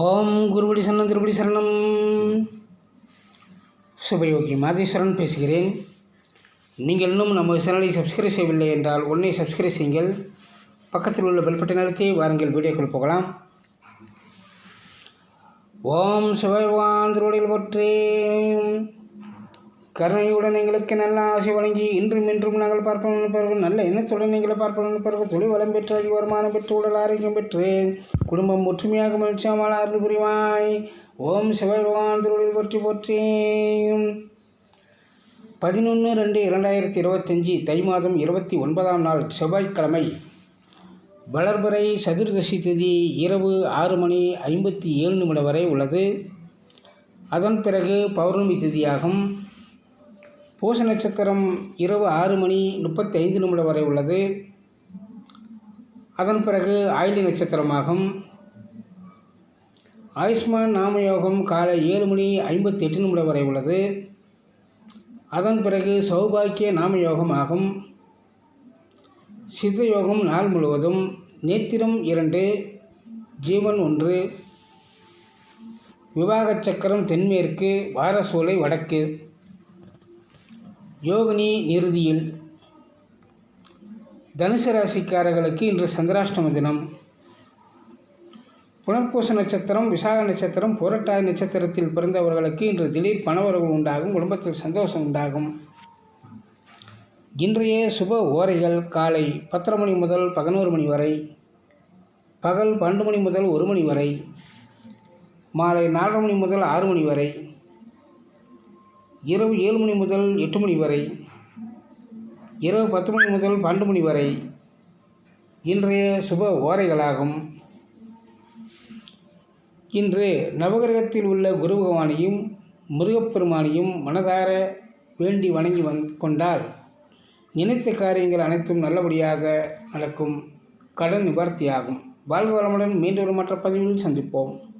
ஓம் குருபடி சரணம் திருபடி சரணம். சுபயோகி மாதேஸ்வரன் பேசுகிறேன். நீங்கள் இன்னும் நம்ம சேனலை சப்ஸ்கிரைப் செய்யவில்லை என்றால் உடனே சப்ஸ்கிரைப் செய்யுங்கள். பக்கத்தில் உள்ள பெல் பட்டன் அழுத்தி வாருங்கள் வீடியோக்குள் போகலாம். ஓம் சிவபகவான் திருவடியில் போற்றேன். கருணையுடன் எங்களுக்கு நல்ல ஆசை வழங்கி இன்றும் இன்றும் நாங்கள் பார்ப்போம் நினைப்பார்கள் நல்ல எண்ணத்துடன் எங்களை பார்ப்போம் நினைப்பார்கள் தொழில் வளம் பெற்று அதிக வருமானம் பெற்று உடல் ஆரோக்கியம் பெற்று குடும்பம் ஒற்றுமையாக மகிழ்ச்சியாமல் அருள் புரிவாய். ஓம் சிவபகவான் திருவிழில் போற்றி போற்றேன் பதினொன்று ரெண்டு இரண்டாயிரத்தி இருபத்தஞ்சி தை மாதம் இருபத்தி ஒன்பதாம் நாள் செவ்வாய்க்கிழமை வளர்பறை சதுர்தசி திதி இரவு ஆறு மணி ஐம்பத்தி ஏழு நிமிடம் வரை உள்ளது. அதன் பிறகு பௌர்ணமி திதியாகும். பூச நட்சத்திரம் இரவு ஆறு மணி முப்பத்தி ஐந்து நிமிடம் வரை உள்ளது. அதன் பிறகு ஆயிலி நட்சத்திரமாகும். ஆயுஷ்மான் நாமயோகம் காலை ஏழு மணி ஐம்பத்தி எட்டு நிமிடம் வரை உள்ளது. அதன் பிறகு சௌபாக்கிய நாமயோகம் ஆகும். சித்த யோகம் நாள் முழுவதும் நேத்திரம் இரண்டு ஜீவன் ஒன்று விவாகச் சக்கரம் தென்மேற்கு வாரசூலை வடக்கு. யோகினி நிறுதியில் தனுசு ராசிக்காரர்களுக்கு இன்று சந்திராஷ்டம தினம். புனர்பூச நட்சத்திரம் விசாக நட்சத்திரம் புரட்டாதி நட்சத்திரத்தில் பிறந்தவர்களுக்கு இன்று திடீர் பணவரவு உண்டாகும் குடும்பத்தில் சந்தோஷம் உண்டாகும். இன்றைய சுப ஓரைகள் காலை பத்தரை மணி முதல் பதினோரு மணி வரை பகல் பன்னெண்டு மணி முதல் ஒரு மணி வரை மாலை நாலரை மணி முதல் ஆறு மணி வரை இரவு ஏழு மணி முதல் எட்டு மணி வரை இரவு பத்து மணி முதல் பன்னெண்டு மணி வரை இன்றைய சுப ஓரைகளாகும். இன்று நவகிரகத்தில் உள்ள குரு பகவானையும் முருகப்பெருமானையும் மனதார வேண்டி வணங்கி வந் கொண்டால் நினைத்த காரியங்கள் அனைத்தும் நல்லபடியாக நடக்கும். கடன் நிவர்த்தியாகும். வாழ்க வளமுடன் மீண்டும் ஒரு மற்ற பதிவில் சந்திப்போம்.